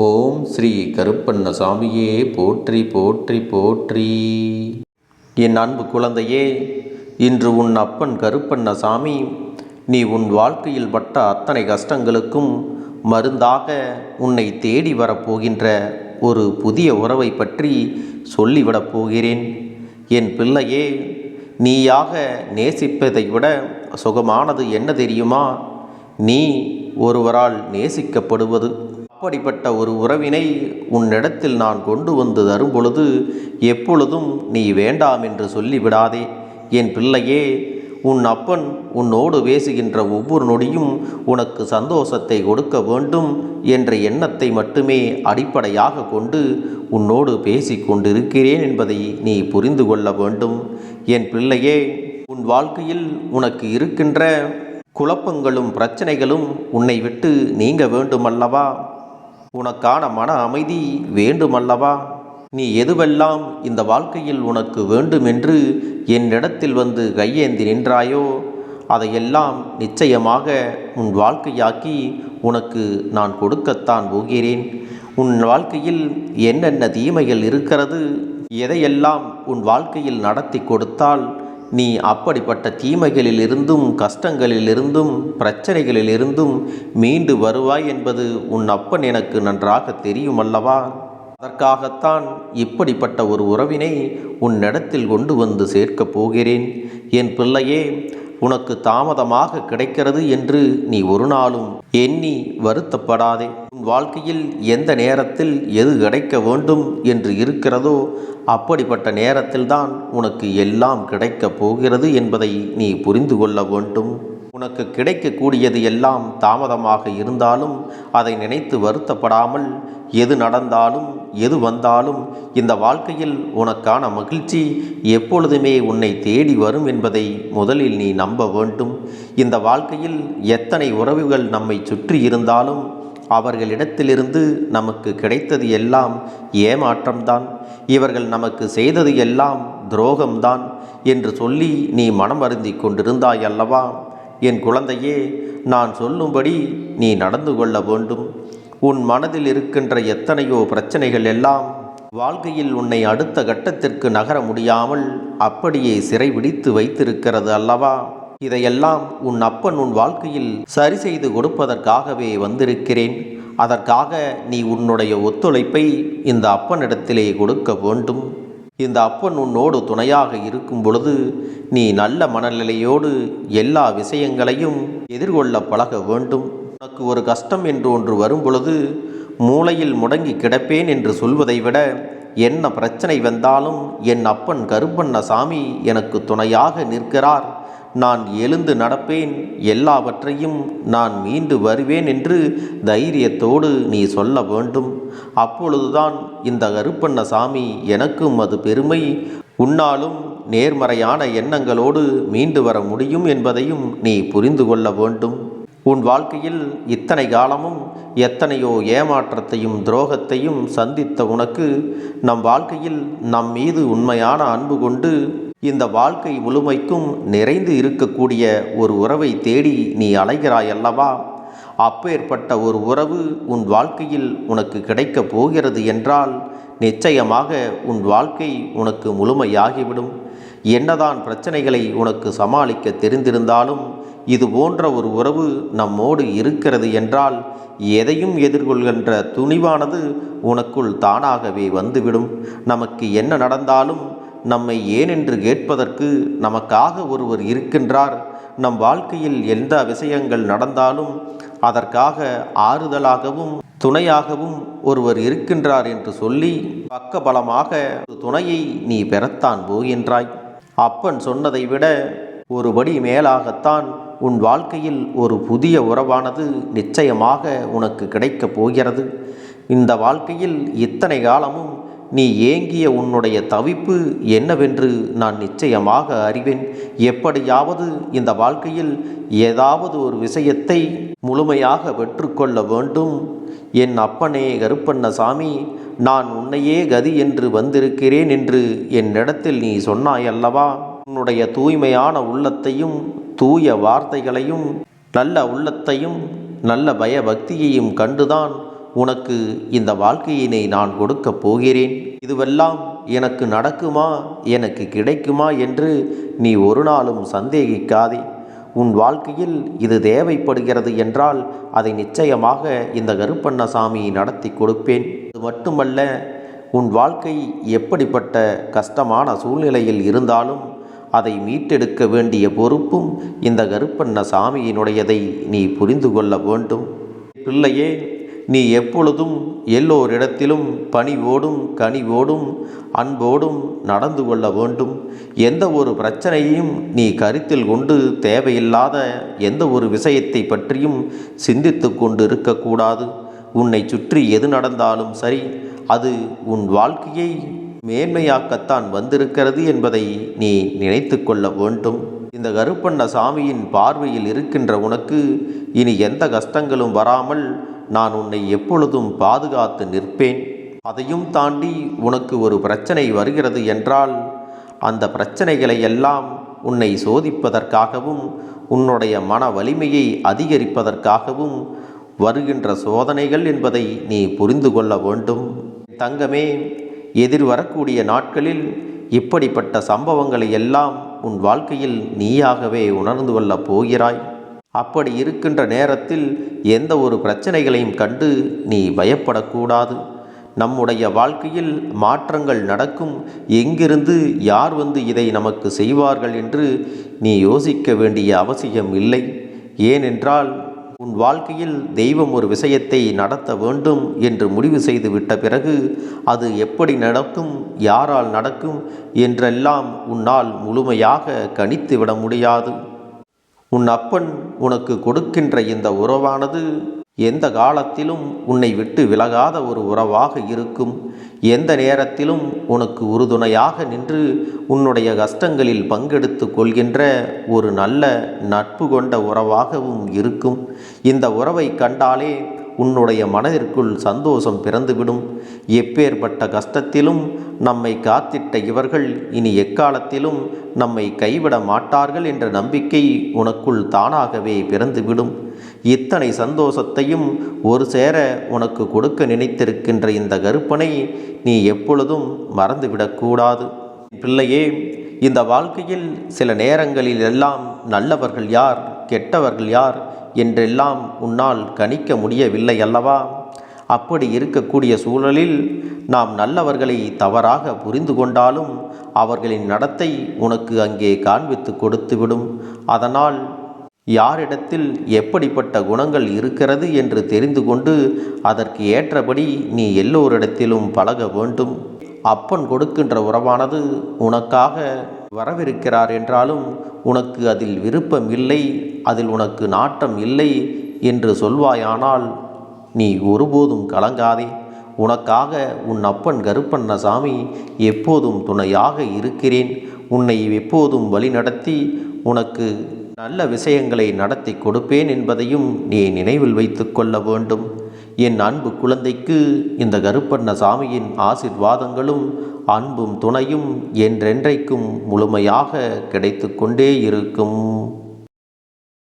ஓம் ஸ்ரீ கருப்பண்ண சாமியே போற்றி போற்றி போற்றி. என் அன்பு குழந்தையே இன்று உன் அப்பன் கருப்பண்ணசாமி நீ உன் வாழ்க்கையில் பட்ட அத்தனை கஷ்டங்களுக்கும் மருந்தாக உன்னை தேடி வரப்போகின்ற ஒரு புதிய உறவை பற்றி சொல்லிவிடப் போகிறேன். என் பிள்ளையே நீயாக நேசிப்பதை விட சுகமானது என்ன தெரியுமா? நீ ஒருவரால் நேசிக்கப்படுவது அப்படிப்பட்ட ஒரு உறவினை உன்னிடத்தில் நான் கொண்டு வந்து தரும் பொழுது எப்பொழுதும் நீ வேண்டாம் என்று சொல்லிவிடாதே. என் பிள்ளையே உன் அப்பன் உன்னோடு பேசுகின்ற ஒவ்வொரு நொடியும் உனக்கு சந்தோஷத்தை கொடுக்க வேண்டும் என்ற எண்ணத்தை மட்டுமே அடிப்படையாக கொண்டு உன்னோடு பேசி கொண்டிருக்கிறேன் என்பதை நீ புரிந்து கொள்ள வேண்டும். என் பிள்ளையே உன் வாழ்க்கையில் உனக்கு இருக்கின்ற குழப்பங்களும் பிரச்சனைகளும் உன்னை விட்டு நீங்க வேண்டுமல்லவா? உனக்கான மன அமைதி வேண்டுமல்லவா? நீ எதுவெல்லாம் இந்த வாழ்க்கையில் உனக்கு வேண்டுமென்று என்னிடத்தில் வந்து கையேந்தி நின்றாயோ அதையெல்லாம் நிச்சயமாக உன் வாழ்க்கையாக்கி உனக்கு நான் கொடுக்கத்தான் போகிறேன். உன் வாழ்க்கையில் என்னென்ன தீமைகள் இருக்கிறது எதையெல்லாம் உன் வாழ்க்கையில் நடத்தி கொடுத்தால் நீ அப்படிப்பட்ட தீமைகளிலிருந்தும் கஷ்டங்களிலிருந்தும் பிரச்சனைகளிலிருந்தும் மீண்டு வருவாய் என்பது உன் அப்பன் எனக்கு நன்றாக தெரியும் அல்லவா அதற்காகத்தான் இப்படிப்பட்ட ஒரு உறவினை உன்னிடத்தில் கொண்டு வந்து சேர்க்கப் போகிறேன். என் பிள்ளையே உனக்கு தாமதமாக கிடைக்கிறது என்று நீ ஒரு நாளும் எண்ணி வருத்தப்படாதே. உன் வாழ்க்கையில் எந்த நேரத்தில் எது கிடைக்க வேண்டும் என்று இருக்கிறதோ அப்படிப்பட்ட நேரத்தில்தான் உனக்கு எல்லாம் கிடைக்கப் போகிறது என்பதை நீ புரிந்து கொள்ள வேண்டும். உனக்கு கிடைக்கக்கூடியது எல்லாம் தாமதமாக இருந்தாலும் அதை நினைத்து வருத்தப்படாமல் எது நடந்தாலும் எது வந்தாலும் இந்த வாழ்க்கையில் உனக்கான மகிழ்ச்சி எப்பொழுதுமே உன்னை தேடி வரும் என்பதை முதலில் நீ நம்ப வேண்டும். இந்த வாழ்க்கையில் எத்தனை உறவுகள் நம்மை சுற்றி இருந்தாலும் அவர்களிடத்திலிருந்து நமக்கு கிடைத்தது எல்லாம் ஏமாற்றம்தான். இவர்கள் நமக்கு செய்தது எல்லாம் துரோகம்தான் என்று சொல்லி நீ மனம் அருந்தி கொண்டிருந்தாய் அல்லவா என் குழந்தையே நான் சொல்லும்படி நீ நடந்து கொள்ள வேண்டும். உன் மனதில் இருக்கின்ற எத்தனையோ பிரச்சனைகள் எல்லாம் வாழ்க்கையில் உன்னை அடுத்த கட்டத்திற்கு நகர முடியாமல் அப்படியே சிறைபிடித்து வைத்திருக்கிறது அல்லவா? இதையெல்லாம் உன் அப்பன் உன் வாழ்க்கையில் சரி செய்து கொடுப்பதற்காகவே வந்திருக்கிறேன். அதற்காக நீ உன்னுடைய ஒத்துழைப்பை இந்த அப்பனிடத்திலே கொடுக்க வேண்டும். இந்த அப்பன் உன்னோடு துணையாக இருக்கும் பொழுது நீ நல்ல மனநிலையோடு எல்லா விஷயங்களையும் எதிர்கொள்ள பழக வேண்டும். உனக்கு ஒரு கஷ்டம் என்று ஒன்று வரும்பொழுது மூளையில் முடங்கி கிடப்பேன் என்று சொல்வதை விட என்ன பிரச்சனை வந்தாலும் என் அப்பன் கருப்பண்ண சாமி எனக்கு துணையாக நிற்கிறார். நான் எழுந்து நடப்பேன். எல்லாவற்றையும் நான் மீண்டு வருவேன் என்று தைரியத்தோடு நீ சொல்ல வேண்டும். அப்பொழுதுதான் இந்த கருப்பண்ண சாமி எனக்கும் அது பெருமை. உன்னாலும் நேர்மறையான எண்ணங்களோடு மீண்டு வர முடியும் என்பதையும் நீ புரிந்து கொள்ள வேண்டும். உன் வாழ்க்கையில் இத்தனை காலமும் எத்தனையோ ஏமாற்றத்தையும் துரோகத்தையும் சந்தித்த உனக்கு நம் வாழ்க்கையில் நம் மீது உண்மையான அன்பு கொண்டு இந்த வாழ்க்கை முழுமைக்கும் நிறைந்து இருக்கக்கூடிய ஒரு உறவை தேடி நீ அலைகிறாய் அல்லவா அப்பேற்பட்ட ஒரு உறவு உன் வாழ்க்கையில் உனக்கு கிடைக்கப் போகிறது என்றால் நிச்சயமாக உன் வாழ்க்கை உனக்கு முழுமையாகிவிடும். என்னதான் பிரச்சனைகளை உனக்கு சமாளிக்க தெரிந்திருந்தாலும் இது போன்ற ஒரு உறவு நம்மோடு இருக்கிறது என்றால் எதையும் எதிர்கொள்கின்ற துணிவானது உனக்குள் தானாகவே வந்துவிடும். நமக்கு என்ன நடந்தாலும் நம்மை ஏனென்று கேட்பதற்கு நமக்காக ஒருவர் இருக்கின்றார். நம் வாழ்க்கையில் எந்த விஷயங்கள் நடந்தாலும் அதற்காக ஆறுதலாகவும் துணையாகவும் ஒருவர் இருக்கின்றார் என்று சொல்லி பக்கபலமாக ஒரு துணையை நீ பெறத்தான் போகின்றாய் அப்பன் சொன்னதை விட ஒருபடி மேலாகத்தான் உன் வாழ்க்கையில் ஒரு புதிய உறவானது நிச்சயமாக உனக்கு கிடைக்கப் போகிறது. இந்த வாழ்க்கையில் இத்தனை காலமும் நீ ஏங்கிய உன்னுடைய தவிப்பு என்னவென்று நான் நிச்சயமாக அறிவேன். எப்படியாவது இந்த வாழ்க்கையில் ஏதாவது ஒரு விஷயத்தை முழுமையாக வெற்றுக்கொள்ள வேண்டும். என் அப்பனே கருப்பண்ண சாமி நான் உன்னையே கதி என்று வந்திருக்கிறேன் என்று என்னிடத்தில் நீ சொன்னாய் அல்லவா உன்னுடைய தூய்மையான உள்ளத்தையும் தூய வார்த்தைகளையும் நல்ல உள்ளத்தையும் நல்ல பயபக்தியையும் கண்டுதான் உனக்கு இந்த வாழ்க்கையினை நான் கொடுக்கப் போகிறேன். இதுவெல்லாம் எனக்கு நடக்குமா எனக்கு கிடைக்குமா என்று நீ ஒரு நாளும் சந்தேகிக்காதே. உன் வாழ்க்கையில் இது தேவைப்படுகிறது என்றால் அதை நிச்சயமாக இந்த கருப்பண்ணசாமி நடத்தி கொடுப்பேன். அது மட்டுமல்ல உன் வாழ்க்கை எப்படிப்பட்ட கஷ்டமான சூழ்நிலையில் இருந்தாலும் அதை மீட்டெடுக்க வேண்டிய பொறுப்பும் இந்த கருப்பண்ண சாமியினுடையதை நீ புரிந்து கொள்ள வேண்டும். பிள்ளையே நீ எப்பொழுதும் எல்லோரிடத்திலும் பணிவோடும் கனிவோடும் அன்போடும் நடந்து கொள்ள வேண்டும். எந்த ஒரு பிரச்சனையையும் நீ கருத்தில் கொண்டு தேவையில்லாத எந்த ஒரு விஷயத்தை பற்றியும் சிந்தித்து கொண்டு இருக்கக்கூடாது உன்னை சுற்றி எது நடந்தாலும் சரி அது உன் வாழ்க்கையை மேன்மையாக்கத்தான் வந்திருக்கிறது என்பதை நீ நினைத்து கொள்ள வேண்டும். இந்த கருப்பண்ண சாமியின் பார்வையில் இருக்கின்ற உனக்கு இனி எந்த கஷ்டங்களும் வராமல் நான் உன்னை எப்பொழுதும் பாதுகாத்து நிற்பேன். அதையும் தாண்டி உனக்கு ஒரு பிரச்சனை வருகிறது என்றால் அந்த பிரச்சனைகளை எல்லாம் உன்னை சோதிப்பதற்காகவும் உன்னுடைய மன வலிமையை அதிகரிப்பதற்காகவும் வருகின்ற சோதனைகள் என்பதை நீ புரிந்து கொள்ள வேண்டும். தங்கமே எதிர்வரக்கூடிய நாட்களில் இப்படிப்பட்ட சம்பவங்களை எல்லாம் உன் வாழ்க்கையில் நீயாகவே உணர்ந்து கொள்ளப் போகிறாய். அப்படி இருக்கின்ற நேரத்தில் எந்த ஒரு பிரச்சனைகளையும் கண்டு நீ பயப்படக்கூடாது. நம்முடைய வாழ்க்கையில் மாற்றங்கள் நடக்கும். எங்கிருந்து யார் வந்து இதை நமக்கு செய்வார்கள் என்று நீ யோசிக்க வேண்டிய அவசியம் இல்லை. ஏனென்றால் உன் வாழ்க்கையில் தெய்வம் ஒரு விஷயத்தை நடத்த வேண்டும் என்று முடிவு செய்து விட்ட பிறகு அது எப்படி நடக்கும் யாரால் நடக்கும் என்றெல்லாம் உன்னால் முழுமையாக கணித்து விட முடியாது. உன் அப்பன் உனக்கு கொடுக்கின்ற இந்த உறவானது எந்த காலத்திலும் உன்னை விட்டு விலகாத ஒரு உறவாக இருக்கும். எந்த நேரத்திலும் உனக்கு உறுதுணையாக நின்று உன்னுடைய கஷ்டங்களில் பங்கெடுத்து கொள்கின்ற ஒரு நல்ல நட்பு கொண்ட உறவாகவும் இருக்கும். இந்த உறவை கண்டாலே உன்னுடைய மனதிற்குள் சந்தோஷம் பிறந்துவிடும். எப்பேற்பட்ட கஷ்டத்திலும் நம்மை காத்திட்ட இவர்கள் இனி எக்காலத்திலும் நம்மை கைவிட மாட்டார்கள் என்ற நம்பிக்கை உனக்குள் தானாகவே பிறந்துவிடும். இத்தனை சந்தோஷத்தையும் ஒரு சேர உனக்கு கொடுக்க நினைத்திருக்கின்ற இந்த கருப்பனை நீ எப்பொழுதும் மறந்துவிடக்கூடாது பிள்ளையே இந்த வாழ்க்கையில் சில நேரங்களில் எல்லாம் நல்லவர்கள் யார் கெட்டவர்கள் யார் என்றெல்லாம் உன்னால் கணிக்க முடியவில்லை அல்லவா? அப்படி இருக்கக்கூடிய சூழலில் நாம் நல்லவர்களை தவறாக புரிந்து கொண்டாலும் அவர்களின் நடத்தை உனக்கு அங்கே காண்பித்து கொடுத்துவிடும். அதனால் யாரிடத்தில் எப்படிப்பட்ட குணங்கள் இருக்கிறது என்று தெரிந்து கொண்டு அதற்கு ஏற்றபடி நீ எல்லோரிடத்திலும் பழக வேண்டும். அப்பன் கொடுக்கின்ற உறவானது உனக்காக வரவிருக்கிறார் என்றாலும் உனக்கு அதில் விருப்பம் இல்லை அதில் உனக்கு நாட்டம் இல்லை என்று சொல்வாயானால் நீ ஒருபோதும் கலங்காதே. உனக்காக உன் அப்பன் கருப்பண்ணசாமி எப்போதும் துணையாக இருக்கிறேன். உன்னை எப்போதும் வழிநடத்தி உனக்கு நல்ல விஷயங்களை நடத்தி கொடுப்பேன் என்பதையும் நீ நினைவில் வைத்து கொள்ள வேண்டும். என் அன்பு குழந்தைக்கு இந்த கருப்பண்ண சாமியின் ஆசிர்வாதங்களும் அன்பும் துணையும் என்றென்றைக்கும் முழுமையாக கிடைத்து கொண்டே இருக்கும்.